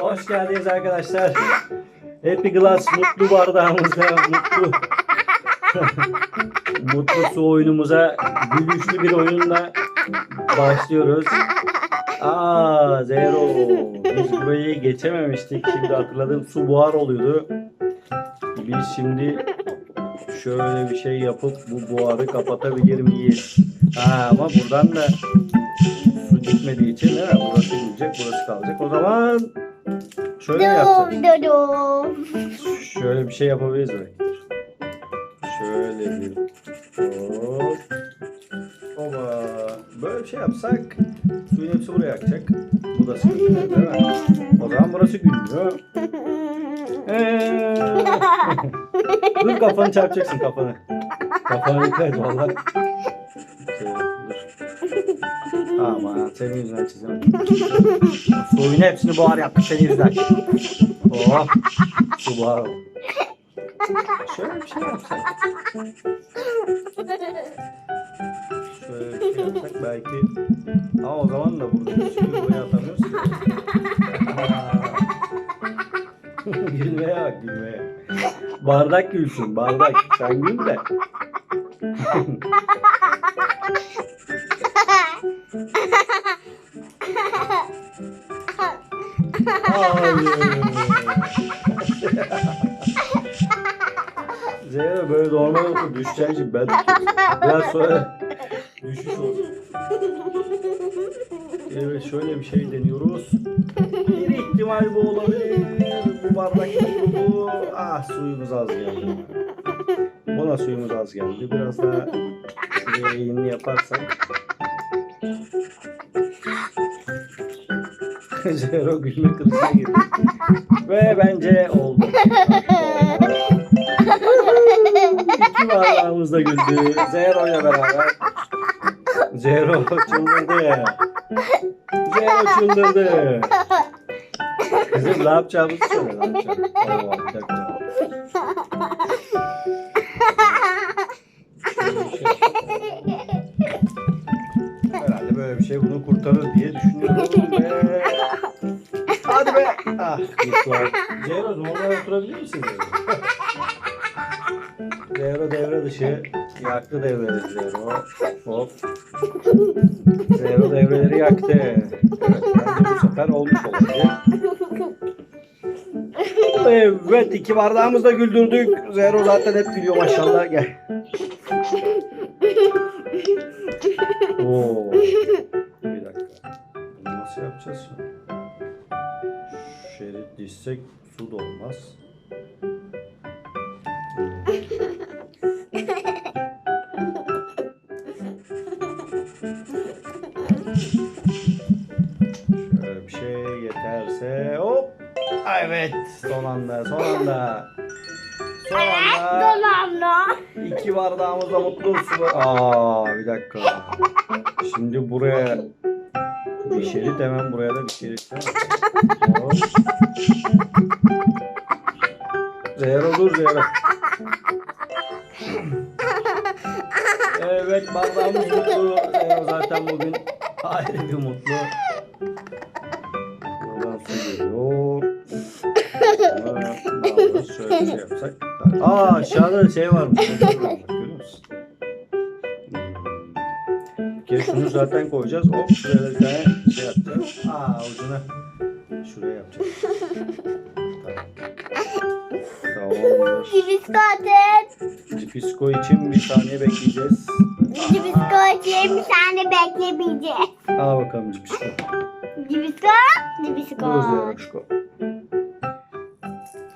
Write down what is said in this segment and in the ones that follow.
Hoş geldiniz arkadaşlar. Happy Glass mutlu bardağımıza mutlu mutlu su oyunumuza gülüşlü bir oyunla başlıyoruz. Aa Zero. Biz burayı geçememiştik. Şimdi hatırladım su buhar oluyordu. Biz şimdi şöyle bir şey yapıp bu buharı kapatabilir miyiz? Ha, ama buradan da gitmediği için değil mi? Burası gidecek, burası kalacak. O zaman şöyle mi dum. Şöyle bir şey yapabiliriz belki. Şöyle bir hop. Oba. Böyle bir şey yapsak suyun hepsi buraya akacak. Bu da sıkıntı değil mi? O zaman burası gülmüyor. Ee. dur kafanı çarpacaksın kafanı. Kafanı dikkat et valla. Aman senin yüzünden çizemedim. Suyun hepsini buhar yaptık senin yüzünden. Oh. Su buhar oldu. Şöyle bir şey yapsak. Şöyle bir şey yapsak belki. Ama o zaman da burada bir suyu buraya atamıyoruz gülmeye bak gülmeye. Bardak gülsün bardak. Sen gül de. Zeyno böyle normal olsa düşeceğin için ben tutuyorum. Biraz sonra düşüş olur. Evet şöyle bir şey deniyoruz. Bir ihtimal bu olabilir. Bu bardak bu. Ah suyumuz az geldi. Buna suyumuz az geldi. Biraz daha şuraya eğimli yaparsak. Zero gülme krizine girdi. Ve bence oldu. İki bardağımız da güldü. Zero ile beraber. Zero çıldırdı. Zero çıldırdı. Kızım ne yapacağımızı söyle. Ne yapacağımızı. Herhalde böyle bir şey bunu kurtarır diye düşünüyorum ve... Var. Zero normal oturabilir misin? Zero devre dışı. Yaktı devreleri Zero. Hop. Zero devreleri yaktı. Evet, bence bu sefer olmuş olacak. Evet, iki bardağımızı da güldürdük. Zero zaten hep gülüyor maşallah. Gel. Oo. Bir dakika. Bunu nasıl yapacağız şimdi? Dizsek su da olmaz. Şöyle bir şey yeterse hop. Evet son anda son anda. Son anda iki bardağımızda mutlu su. Aa bir dakika. Şimdi buraya bir şerit hemen buraya da bir şerit. Zero dur zero. Evet bardağımız mutlu. Zero zaten bugün ayrı bir mutlu. Buradan su geliyor. Şöyle bir şey yapsak. Aa aşağıda şey varmış. Şunu zaten koyacağız. Hop şuraya bir tane şey yapacağız. Aa ucuna şuraya yapacağız. Tamam. Tamamdır. Cibiskotet. Cipisko için bir saniye bekleyeceğiz. Cibisko için bir tane beklemeyeceğiz. Al bakalım Cipisko. Cibisko. Cibisko. Dur Zeroşko.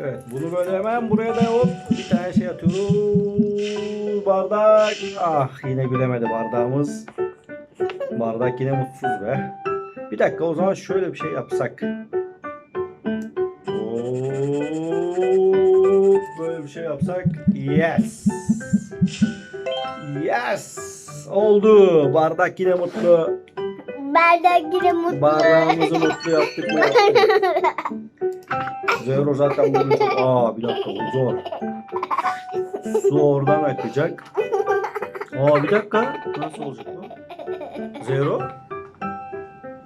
Evet bunu böyle hemen buraya da hop bir tane şey atıyoruz. Bardak. Ah yine gülemedi bardağımız. Bardak yine mutsuz be. Bir dakika o zaman şöyle bir şey yapsak. Hop, böyle bir şey yapsak. Yes. Yes. Oldu. Bardak yine mutlu. Bardak yine mutlu. Bardağımızı mutlu yaptık mı. Zero zaten bugün çok... Aa bir dakika bu zor. Su oradan akacak. Aa bir dakika. Nasıl olacak bu? Zero.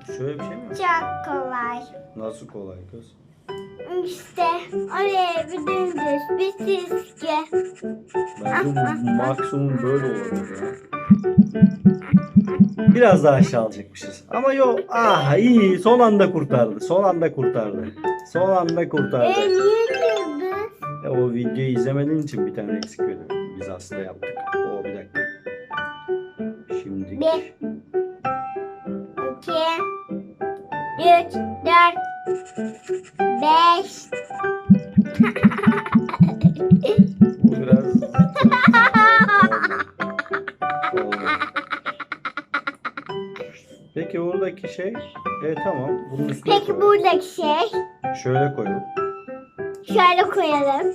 Şöyle bir şey mi? Çok kolay. Nasıl kolay kız? İşte oraya bir dümdüz bir çizgi. Bence bu maksimum böyle olabilir ya. Biraz daha aşağı alacakmışız. Ama yok. Ah iyi. Son anda kurtardı. Son anda kurtardı. Son anda kurtardı. E niye kırdın? E, o videoyu izlemediğin için bir tane eksik veriyor. Biz aslında yaptık. O bir dakika. Şimdi. Bir. Üç. Dört. Beş. Biraz oldu. Peki oradaki şey e tamam. Bunun üstüne Peki koyalım. buradaki şey. Şöyle koyalım. Şöyle koyalım.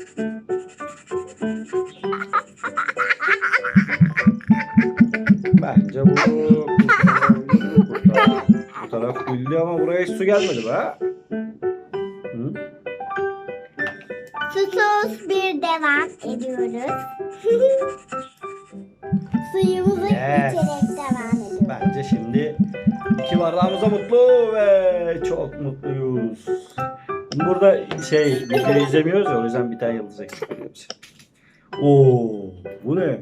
Hiç su gelmedi be. Hı? Susuz bir devam ediyoruz. Suyumuzu Yes. içerek devam ediyoruz. Bence şimdi iki bardağımıza mutlu ve çok mutluyuz. Burada şey video izlemiyoruz ya o yüzden bir tane yıldız eksik. Oo, bu ne?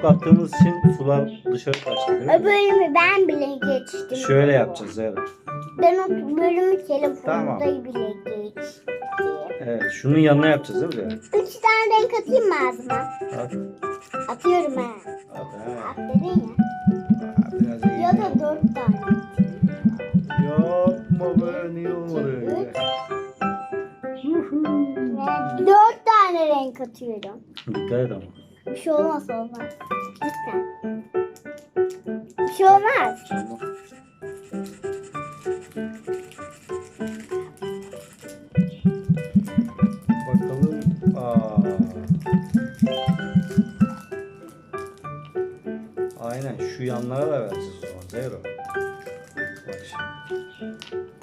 Çok attığımız için sular dışarı kaçtı. görüyor O bölümü ben bile geçtim. Şöyle yapacağız Zehra. Ben o bölümü telefonda Tamam. bile geçtim. Evet, şunun yanına yapacağız değil mi Zehra? Üç tane renk atayım mı ağzıma? At. Atıyorum ha. At, ha. At dedin ya. Aa, Biraz iyi. Ya da dört tane. Yapma be niye dört tane renk atıyorum. Dikkat et ama. Bir şey olmaz olmaz. Lütfen. Bir şey olmaz. Tamam. Bakalım. Aa. Aynen şu yanlara da vereceğiz o zaman Zero. Bak şimdi.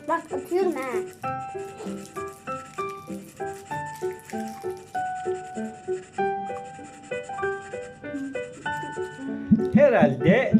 Bak atıyorum ha. Herhalde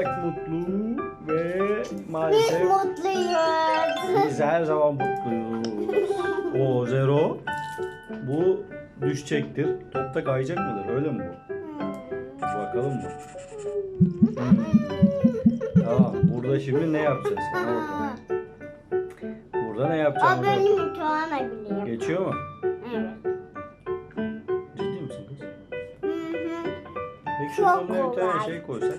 Bardak mutlu ve Biz maalesef mutluyuz. biz her zaman mutluyuz. O zero. Bu düşecektir. Topta kayacak mıdır? Öyle mi bu? Bakalım mı? Hmm. Tamam. Burada şimdi ne yapacağız? Bakalım. Burada ne O yapacağız? benim Tuana biliyor. Geçiyor mu? Evet. Ciddi misin kız? Hı hı. Peki Çok şuradan bir tane kolay. şey koysak.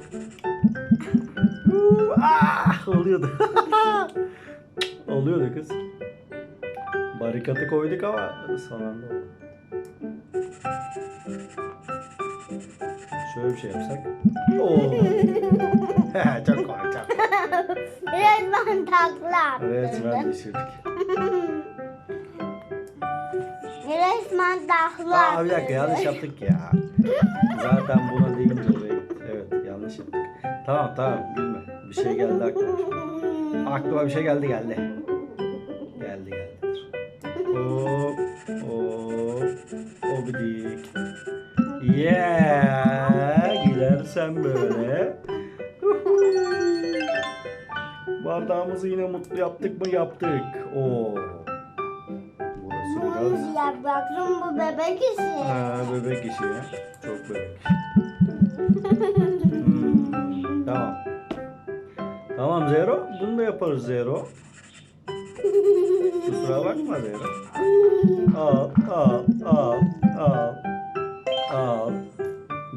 Ah, oluyordu. oluyordu kız. Barikatı koyduk ama son anda oldu. Şöyle bir şey yapsak. Oo. çok kolay çok. Resmen takla attın. Resmen düşürdük. Resmen takla Aa bir dakika yanlış yaptık ya. Zaten buna oraya gitti. Evet yanlış yaptık. Tamam tamam. Bir şey geldi aklıma. Aklıma bir şey geldi geldi. Geldi geldi. Hop hop hobidik. Yeah gülersen böyle. Bardağımızı yine mutlu yaptık mı yaptık. Oo. Burası biraz yapacaksın bu bebek işi. Ha, bebek işi ya. Çok bebek. Hmm, tamam. Tamam Zero. Bunu da yaparız Zero. Kusura bakma Zero. Al, al, al, al. Al.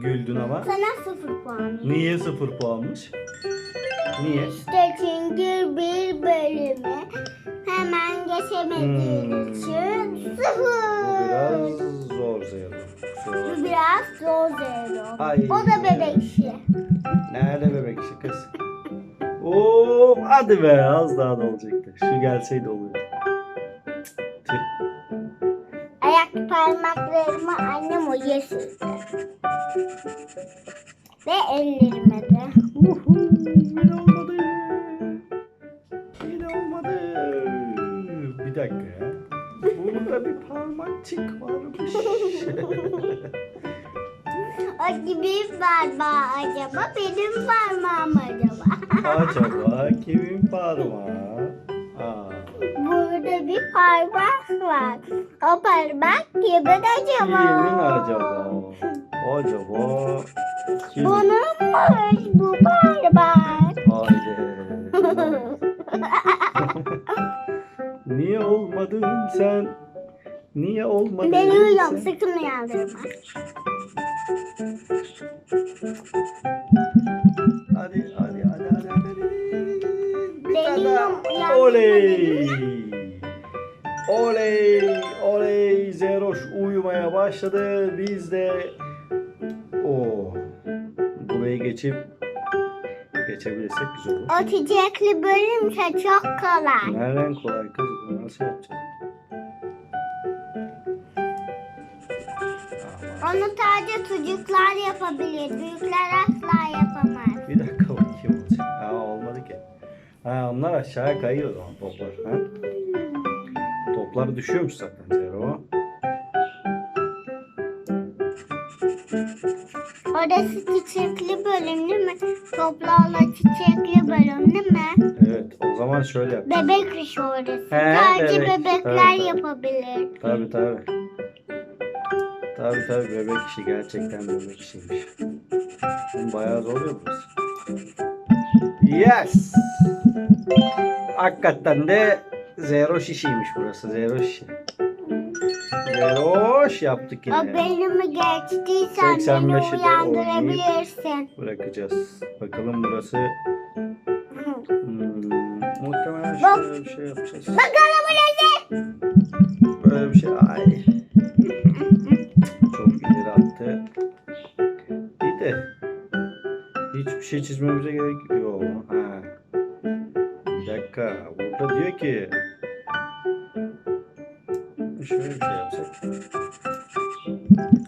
Güldün ama. Sana sıfır puan. Niye sıfır puanmış? Niye? İşte çünkü bir bölümü Hemen geçemediğin Hmm. için Bu sıfır. biraz zor Zero. Bu biraz zor zero. Ay. O da bebek işi. Nerede bebek işi kız? Oo, hadi be az daha da olacaktı. Şu gelseydi olurdu. Tüh. Ayak parmaklarımı annem o yesildi. Ve ellerime de. Uhu, yine olmadı. Yine olmadı. Bir dakika ya. Burada bir parmakçık varmış. O gibi parmağı acaba benim parmağım acaba? Acaba kimin parmağı? Aa, Burada bir parmak var. O parmak kimin acaba? kimin acaba? Acaba kim? Bununmuş bu parmak. Haydi. Niye olmadın sen? Niye olmadın Ben uyuyorum sakın uyandırma. Hadi hadi hadi hadi hadi. Bir tane daha. Oley. Oley. Oley. Zeroş uyumaya başladı. Biz de o burayı geçip geçebilirsek güzel olur. O çiçekli bölümse çok kolay. Nereden kolay Onu sadece çocuklar yapabilir. Büyükler asla yapamaz. Bir dakika bakayım olacak. Ha olmadı ki. Ha onlar aşağıya kayıyor o zaman toplar. Ha? Toplar düşüyormuş zaten Zero. Orası çiçekli bölüm değil mi? Toplarla çiçekli bölüm değil mi? Evet o zaman şöyle yap. Bebek işi orası. He, Sadece bebek. bebekler Tabii, tabii. yapabilir. Tabi tabi. Tabi tabi bebek işi gerçekten bebek işiymiş. Bayağı zor ya burası. Yes. Hakikaten de zero şişiymiş burası. Zero şişi. Zeroş yaptık O yine. bölümü geçtiysen beni 85'i de uyandırabilirsin. Bırakacağız. Bakalım burası hmm, muhtemelen şöyle bir şey yapacağız. Bakalım burası. Böyle bir şey. Ay. Şey çizmemize gerek yok. Ha. Bir dakika. Burada diyor ki şöyle bir şey yapsak.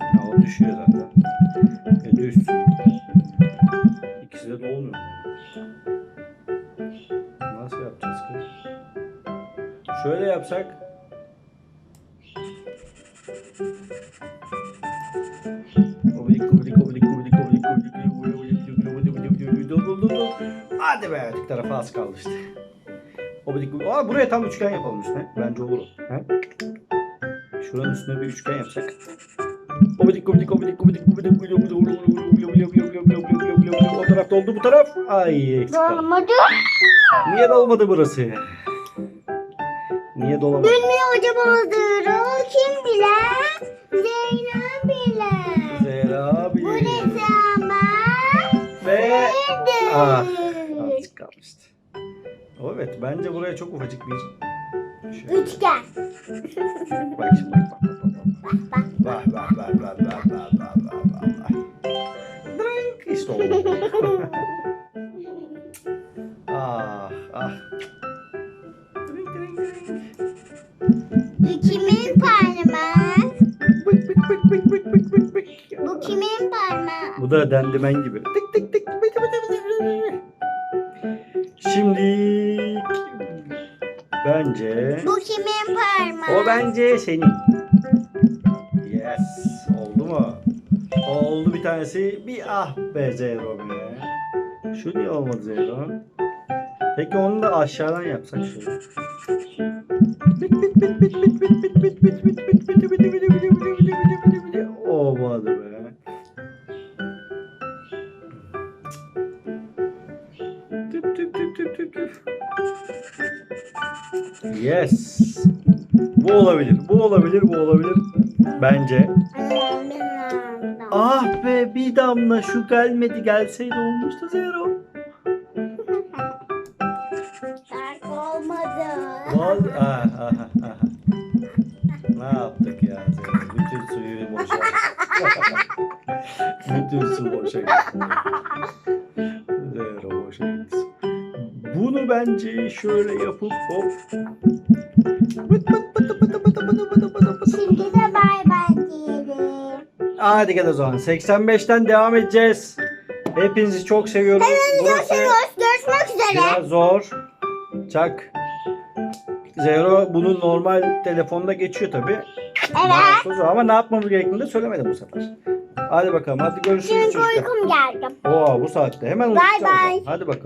Ha, o düşüyor zaten. E düz. İkisi de dolmuyor. Nasıl yapacağız kız? Şöyle yapsak Hadi be öteki tarafa az kaldı işte. Obidik. Aa buraya tam üçgen yapalım üstüne. Bence olur. He? Şuranın üstüne bir üçgen yapsak. Obidik obidik obidik obidik obidik obidik obidik obidik obidik. O tarafta oldu bu taraf. Ay eksik kaldı. Dolmadı. Niye dolmadı burası? Niye dolamadı? Bilmiyor acaba o kim bilir? Zeynep bilir. Bu bilir. ne zaman? Ve Ah, kalmıştı. O evet bence buraya çok ufacık bir şöyle. Üçgen. Bak şimdi bak bak bak bak. Bak bak. Bak bak bak bak bak bak bak. Drink işte oldu. ah ah. Drink drink drink. Bu kimin parmağı? Bık bık bık bık bık bık bık bık. Bu kimin parmağı? Bu da dendimen gibi. Tık Şimdi bence Bu kimin parmağı? o bence senin. Yes. Oldu mu? Oldu bir tanesi. Bir ah be Zero be. Şu niye olmadı Zero? Peki onu da aşağıdan yapsak şöyle. Olmadı Yes. Bu olabilir. Bu olabilir. Bu olabilir. Bence. Ah be bir damla şu gelmedi. Gelseydi olmuştu Zero. Dark olmadı. Vallahi aha, aha, aha. Ne yaptık ya Zehra? Bütün suyu boşa. Bütün su boşa gitti. Bunu bence şöyle yapıp hop. Şimdi de bay bay diyelim. Hadi gel o zaman. 85'ten devam edeceğiz. Hepinizi çok seviyorum. Burası Görüşürüz. Görüşmek üzere. biraz zor. Çak. Zero bunun normal telefonda geçiyor tabi. Evet. Ama ne yapmamız gerektiğini de söylemedim bu sefer. Hadi bakalım. Hadi görüşürüz Çünkü çocuklar. uykum geldi. Oo bu saatte. Hemen Bay uyuyacağız. bay. Hadi bakalım.